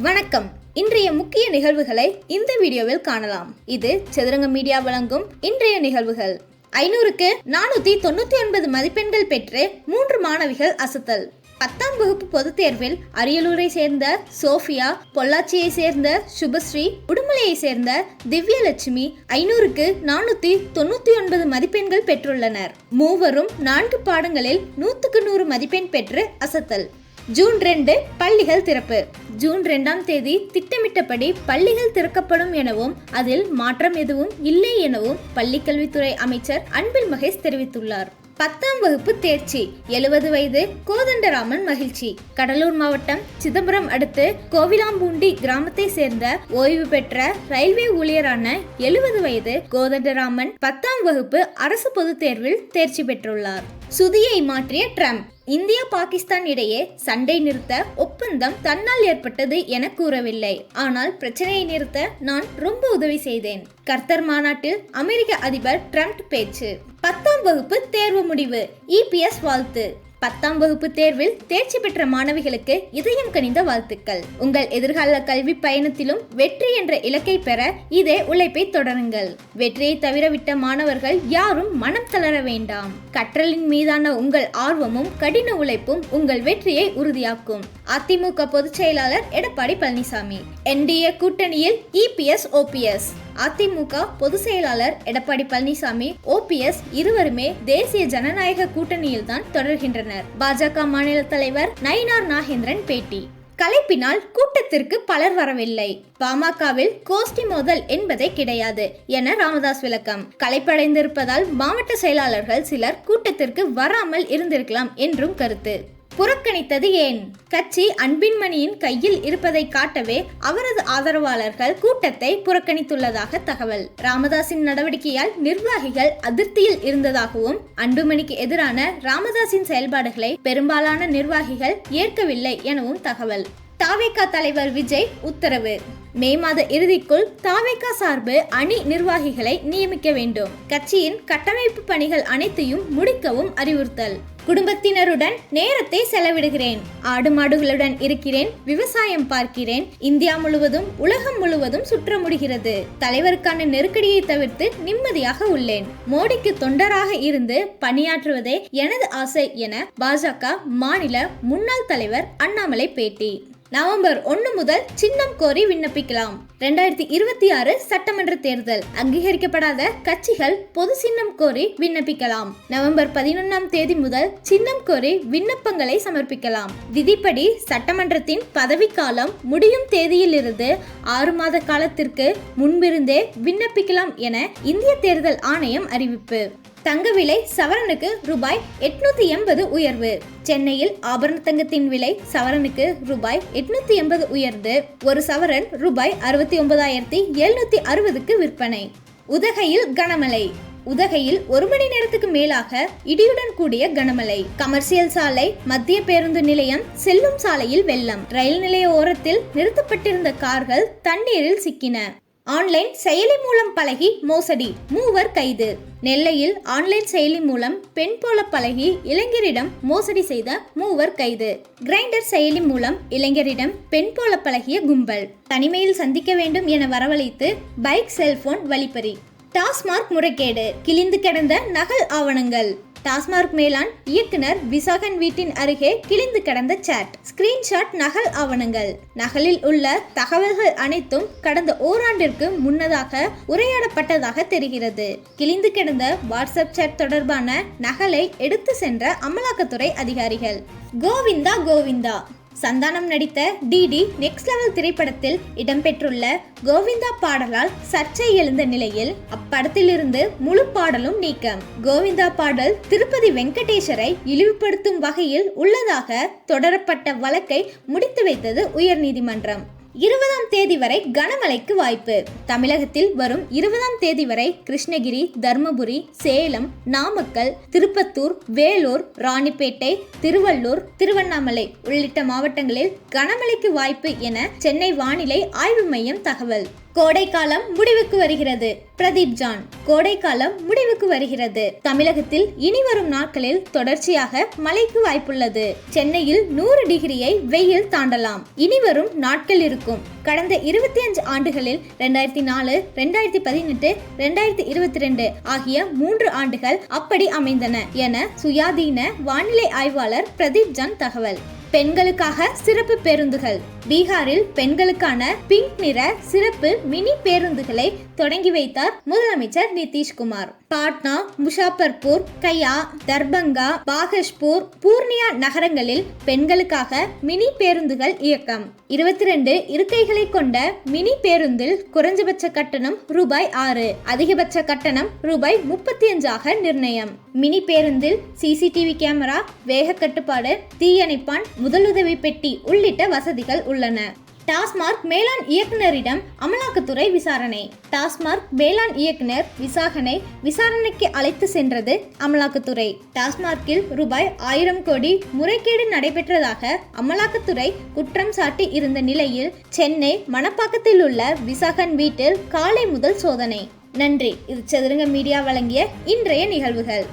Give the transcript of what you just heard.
வணக்கம். இன்றைய முக்கிய நிகழ்வுகளை இந்த வீடியோவில் காணலாம். இது சதுரங்க மீடியா வழங்கும் இன்றைய நிகழ்வுகள். ஐநூறுக்கு நானூத்தி தொண்ணூத்தி ஒன்பது மதிப்பெண்கள் பெற்று மூன்று மாணவிகள் அசத்தல். பத்தாம் வகுப்பு பொதுத் தேர்வில் அரியலூரை சேர்ந்த சோஃபியா பொள்ளாச்சியை சேர்ந்த சுபஸ்ரீ உடுமலையை சேர்ந்த திவ்யலட்சுமி ஐநூறுக்கு நானூத்தி தொண்ணூத்தி ஒன்பது மதிப்பெண்கள் பெற்றுள்ளனர். மூவரும் நான்கு பாடங்களில் நூத்துக்கு நூறு மதிப்பெண் பெற்று அசத்தல். ஜூன் ரெண்டு பள்ளிகள் திறப்பு. ஜூன் ரெண்டாம் தேதி திட்டமிட்டபடி பள்ளிகள் திறக்கப்படும் எனவும் அதில் மாற்றம் எதுவும் இல்லை எனவும் பள்ளிக்கல்வித்துறை அமைச்சர் அன்பில் மகேஷ் தெரிவித்துள்ளார். பத்தாம் வகுப்பு தேர்ச்சி எழுபது வயது கோதண்டராமன் மகிழ்ச்சி. கடலூர் மாவட்டம் சிதம்பரம் அடுத்து கோவிலாம்பூண்டி கிராமத்தை சேர்ந்த ஓய்வு பெற்ற ரயில்வே ஊழியரான எழுபது வயது கோதண்டராமன் பத்தாம் வகுப்பு அரசு பொதுத் தேர்வில் தேர்ச்சி பெற்றுள்ளார். சுதியை மாற்றிய ட்ரம்ப். இந்தியா பாகிஸ்தான் இடையே சண்டை நிறுத்த ஒப்பந்தம் தன்னால் ஏற்பட்டது என கூறவில்லை. ஆனால் பிரச்சனையை நிறுத்த நான் ரொம்ப உதவி செய்தேன். கர்த்தர் மாநாட்டில் அமெரிக்க அதிபர் ட்ரம்ப் பேச்சு. பத்தாம் வகுப்பு தேர்வு முடிவு. இபிஎஸ் வாழ்த்து. பத்தாம் வகுப்பு தேர்வில் தேர்ச்சி பெற்ற மாணவிகளுக்கு இதயம் கனிந்த வாழ்த்துக்கள். உங்கள் எதிர்கால கல்வி பயணத்திலும் வெற்றி என்ற இலக்கை பெற இதே உழைப்பை தொடருங்கள். வெற்றியை தவிரவிட்ட மாணவர்கள் யாரும் மனம் தளர வேண்டாம். கற்றலின் மீதான உங்கள் ஆர்வமும் கடின உழைப்பும் உங்கள் வெற்றியை உறுதியாக்கும். அதிமுக பொதுச் செயலாளர் எடப்பாடி பழனிசாமி. என்டிஏ கூட்டணியில் இபிஎஸ் ஓபிஎஸ் அதிமுக பொதுச் செயலாளர் எடப்பாடி பழனிசாமி ஓபிஎஸ் இருவருமே தேசிய ஜனநாயக கூட்டணியில் தான் தொடர்கின்றனர். பாஜக மாநில தலைவர் நயினார் நாகேந்திரன் பேட்டி. கலைப்பினால் கூட்டத்திற்கு பலர் வரவில்லை. பாமகவில் கோஷ்டி மோதல் என்பதே கிடையாது என ராமதாஸ் விளக்கம். கலைப்படைந்திருப்பதால் மாவட்ட செயலாளர்கள் சிலர் கூட்டத்திற்கு வராமல் இருந்திருக்கலாம் என்றும் கருத்து. புறக்கணித்தது ஏன்? கட்சி அன்பின்மணியின் கையில் இருப்பதை காட்டவே அவரது ஆதரவாளர்கள் கூட்டத்தை புறக்கணித்துள்ளதாக தகவல். ராமதாசின் நடவடிக்கையால் நிர்வாகிகள் அதிருப்தியில் இருந்ததாகவும் அன்புமணிக்கு எதிரான ராமதாசின் செயல்பாடுகளை பெரும்பாலான நிர்வாகிகள் ஏற்கவில்லை எனவும் தகவல். தாவேகா தலைவர் விஜய் உத்தரவு. மே மாத இறுதிக்குள் தாவேகா சார்பு அணி நிர்வாகிகளை நியமிக்க வேண்டும். கட்சியின் கட்டமைப்பு பணிகள் அனைத்தையும் முடிக்கவும் அறிவுறுத்தல். குடும்பத்தினருடன் நேரத்தை செலவிடுகிறேன். ஆடு மாடுகளுடன் இருக்கிறேன் விவசாயம் பார்க்கிறேன். இந்தியா முழுவதும் உலகம் முழுவதும் சுற்ற முடிகிறது தலைவருக்கான நெருக்கடியை தவிர்த்து நிம்மதியாக உள்ளேன். மோடிக்கு தொண்டராக இருந்து பணியாற்றுவதே எனது ஆசை என பாஜக மாநில முன்னாள் தலைவர் அண்ணாமலை பேட்டி நவம்பர் ஒன்று முதல் சின்னம் கோரி விண்ணப்பிக்கலாம். ரெண்டாயிரத்தி இருபத்தி ஆறு சட்டமன்ற தேர்தல். அங்கீகரிக்கப்படாத கட்சிகள் பொது சின்னம் கோரி விண்ணப்பிக்கலாம். நவம்பர் பதினொன்றாம் தேதி முதல் சின்னம் கோரி விண்ணப்பங்களை சமர்ப்பிக்கலாம். விதிப்படி சட்டமன்றத்தின் பதவிக்காலம் முடியும் தேதியிலிருந்து ஆறு மாத காலத்திற்கு முன்பிருந்தே விண்ணப்பிக்கலாம் என இந்திய தேர்தல் ஆணையம் அறிவிப்பு. தங்க விலை சவரனுக்கு ரூபாய் எட்நூத்தி எண்பது உயர்வு. சென்னையில் ஆபரண தங்கத்தின் விலை சவரனுக்கு ரூபாய் எட்நூத்தி எண்பது உயர்ந்து ஒரு சவரன் ரூபாய் அறுபத்தி ஒன்பதாயிரத்தி எழுநூத்தி அறுபதுக்கு விற்பனை. உதகையில் கனமழை. உதகையில் ஒரு மணி நேரத்துக்கு மேலாக இடியுடன் கூடிய கனமழை. கமர்சியல் சாலை மத்திய பேருந்து நிலையம் செல்லும் சாலையில் வெள்ளம். ரயில் நிலைய ஓரத்தில் நிறுத்தப்பட்டிருந்த கார்கள் தண்ணீரில் சிக்கின. ஆன்லைன் செயலி மூலம் பழகி மோசடி மூவர் கைது. நெல்லையில் ஆன்லைன் செயலி மூலம் பெண் போல பழகி இளைஞரிடம் மோசடி செய்த மூவர் கைது. கிரைண்டர் செயலி மூலம் இளைஞரிடம் பெண் போல பழகிய கும்பல். தனிமையில் சந்திக்க வேண்டும் என வரவழைத்து பைக் செல்போன் வழிப்பறி. டாஸ்மார்க் முறைகேடு கிழிந்து கிடந்த நகல் ஆவணங்கள். டாஸ்மார்க் மேலான் இயக்குனர் விசாகன் வீட்டின் அருகே கிழிந்து கிடந்த சாட் ஸ்கிரீன்ஷாட் நகல் ஆவணங்கள். நகலில் உள்ள தகவல்கள் அனைத்தும் கடந்த ஓராண்டிற்கு முன்னதாக உரையாடப்பட்டதாக தெரிகிறது. கிழிந்து கிடந்த வாட்ஸ்அப் சாட் தொடர்பான நகலை எடுத்து சென்ற அமலாக்கத்துறை அதிகாரிகள். கோவிந்தா கோவிந்தா. சந்தானம் நடித்த டிடி நெக்ஸ்ட் லெவல் திரைப்படத்தில் இடம்பெற்றுள்ள கோவிந்தா பாடலால் சர்ச்சை எழுந்த நிலையில் அப்படத்திலிருந்து முழு பாடலும் நீக்கம். கோவிந்தா பாடல் திருப்பதி வெங்கடேஸ்வரை இழிவுபடுத்தும் வகையில் உள்ளதாக தொடரப்பட்ட வழக்கை முடித்து வைத்தது உயர்நீதிமன்றம். இருபதாம் தேதி வரை கனமழைக்கு வாய்ப்பு. தமிழகத்தில் வரும் இருபதாம் தேதி வரை கிருஷ்ணகிரி தர்மபுரி சேலம் நாமக்கல் திருப்பத்தூர் வேலூர் ராணிப்பேட்டை திருவள்ளூர் திருவண்ணாமலை உள்ளிட்ட மாவட்டங்களில் கனமழைக்கு வாய்ப்பு என சென்னை வானிலை ஆய்வு மையம் தகவல். கோடைக்காலம் முடிவுக்கு வருகிறது. பிரதீப் ஜான் கோடைக்காலம் முடிவுக்கு வருகிறது. தமிழகத்தில் இனி வரும் நாட்களில் தொடர்ச்சியாக மழைக்கு வாய்ப்புள்ளது. சென்னையில் நூறு டிகிரியை வெயில் தாண்டலாம். இனி வரும் நாட்கள் இருக்கும். கடந்த இருபத்தி அஞ்சு ஆண்டுகளில் ரெண்டாயிரத்தி நாலு ரெண்டாயிரத்தி பதினெட்டு ரெண்டாயிரத்தி இருபத்தி ரெண்டு ஆகிய மூன்று ஆண்டுகள் அப்படி அமைந்தன என சுயாதீன வானிலை ஆய்வாளர் பிரதீப் ஜான் தகவல். பெண்களுக்காக சிறப்பு பேருந்துகள். பீகாரில் பெண்களுக்கான பிங்க் நிற சிறப்பு மினி பேருந்துகளை தொடங்கி வைத்தார் முதலமைச்சர் நிதிஷ்குமார். பாட்னா முஷாபர்பூர் கயா தர்பங்கா பாகஷ்பூர் பூர்ணியா நகரங்களில் பெண்களுக்காக மினி பேருந்துகள் இயக்கம். இருபத்தி ரெண்டு இருக்கைகளை கொண்ட மினி பேருந்தில் குறைஞ்சபட்ச கட்டணம் ரூபாய் ஆறு அதிகபட்ச கட்டணம் ரூபாய் முப்பத்தி அஞ்சாக நிர்ணயம். மினி பேருந்தில் சிசிடிவி கேமரா வேக கட்டுப்பாடு தீயணைப்பான் முதலுதவி பெட்டி உள்ளிட்ட வசதிகள் உள்ளன. டாஸ்மார்க் மேலாண் இயக்குனரிடம் அமலாக்கத்துறை விசாரணை. டாஸ்மார்க் மேலாண் இயக்குனர் விசாகனை விசாரணைக்கு அழைத்து சென்றது அமலாக்கத்துறை. டாஸ்மார்க்கில் ரூபாய் ஆயிரம் கோடி முறைகேடு நடைபெற்றதாக அமலாக்கத்துறை குற்றம் சாட்டி இருந்த நிலையில் சென்னை மணப்பாக்கத்தில் உள்ள விசாகன் வீட்டில் காலை முதல் சோதனை. நன்றி. இது சதுரங்க மீடியா வழங்கிய இன்றைய நிகழ்வுகள்.